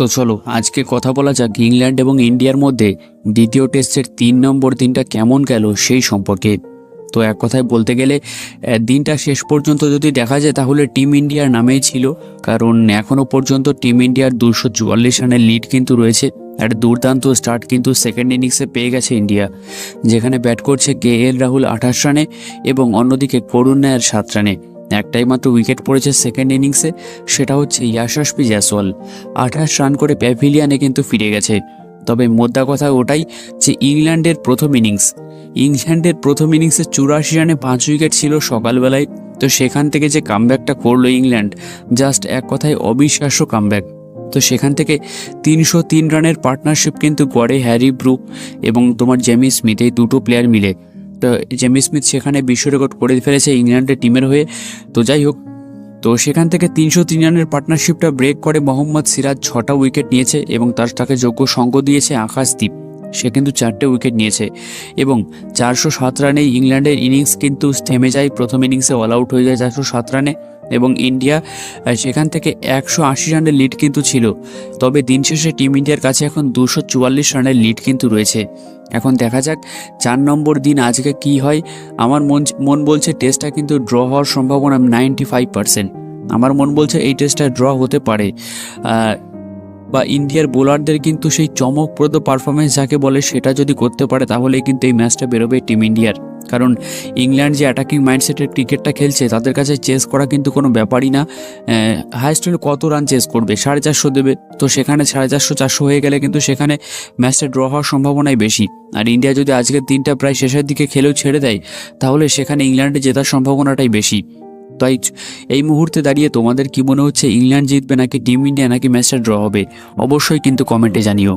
তো চলো, আজকে কথা বলা যাক ইংল্যান্ড এবং ইন্ডিয়ার মধ্যে। দ্বিতীয় টেস্টের তিন নম্বর দিনটা কেমন গেল সেই সম্পর্কে। তো এক কথায় বলতে গেলে দিনটা শেষ পর্যন্ত যদি দেখা যায়, তাহলে টিম ইন্ডিয়ার নামেই ছিল। কারণ এখনও পর্যন্ত টিম ইন্ডিয়ার দুশো চুয়াল্লিশ রানের লিড কিন্তু রয়েছে। একটা দুর্দান্ত স্টার্ট কিন্তু সেকেন্ড ইনিংসে পেয়ে গেছে ইন্ডিয়া। যেখানে ব্যাট করছে কে এল রাহুল আঠাশ রানে এবং অন্যদিকে করুণ নায়ার সাত রানে। একটাই মাত্র উইকেট পড়েছে সেকেন্ড ইনিংসে সেটা হচ্ছে ইয়াশাসপি জয়সওয়াল আঠাশ রান করে প্যাভিলিয়ানে কিন্তু ফিরে গেছে। তবে মোদ্দা কথা ওটাই যে ইংল্যান্ডের প্রথম ইনিংস ইংল্যান্ডের প্রথম ইনিংসে চুরাশি রানে পাঁচ উইকেট ছিল সকালবেলায়। তো সেখান থেকে যে কামব্যাকটা করল ইংল্যান্ড জাস্ট এক কথায় অবিশ্বাস্য কামব্যাক তো সেখান থেকে তিনশো তিন রানের পার্টনারশিপ কিন্তু করে হ্যারি ব্রুক এবং তোমার জেমি স্মিথ, এই দুটো প্লেয়ার মিলে। তো জেমি স্মিথ সেখানে বিশ্ব রেকর্ড করে ফেলেছে ইংল্যান্ডের টিমের হয়ে। তো যাই হোক, তো সেখান থেকে তিনশো তিন রানের পার্টনারশিপটা ব্রেক করে মোহাম্মদ সিরাজ ছটা উইকেট নিয়েছে এবং তার তাকে যোগ্য সঙ্গ দিয়েছে আকাশদীপ। সে কিন্তু চারটে উইকেট নিয়েছে এবং চারশো সাত রানে ইংল্যান্ডের ইনিংস কিন্তু থেমে যায়। প্রথম ইনিংসে অল আউট হয়ে যায় চারশো সাত রানে এবং ইন্ডিয়া সেখান থেকে একশো আশি রানের লিড কিন্তু ছিল। তবে দিন শেষে টিম ইন্ডিয়ার কাছে এখন দুশো চুয়াল্লিশ রানের লিড কিন্তু রয়েছে। এখন দেখা যাক চার নম্বর দিন আজকে কি হয়। আমার মন মন বলছে টেস্টটা কিন্তু ড্র হওয়ার সম্ভাবনা নাইনটি ফাইভ পার্সেন্ট আমার মন বলছে এই টেস্টটা ড্র হতে পারে। বা ইন্ডিয়ার বোলারদের কিন্তু সেই চমকপ্রদ পারফরমেন্স যাকে বলে সেটা যদি করতে পারে তাহলে কিন্তু এই ম্যাচটা বেরোবে টিম ইন্ডিয়ার কারণ ইংল্যান্ড যে অ্যাটাকিং মাইন্ডসেটের ক্রিকেটটা খেলছে, তাদের কাছে চেস করা কিন্তু কোনো ব্যাপারই না। হাইস্ট কত রান চেস করবে? সাড়ে চারশো দেবে। তো সেখানে সাড়ে চারশো চারশো হয়ে গেলে কিন্তু সেখানে ম্যাচটা ড্র হওয়ার সম্ভাবনাই বেশি। আর ইন্ডিয়া যদি আজকের দিনটা প্রায় শেষের দিকে খেলেও ছেড়ে দেয়, তাহলে সেখানে ইংল্যান্ডে জেতার সম্ভাবনাটাই বেশি। তাই এই মুহূর্তে দাঁড়িয়ে তোমাদের কি মনে হচ্ছে, ইংল্যান্ড জিতবে নাকি টিম ইন্ডিয়া নাকি ম্যাচটা ড্র হবে? অবশ্যই কিন্তু কমেন্টে জানিও।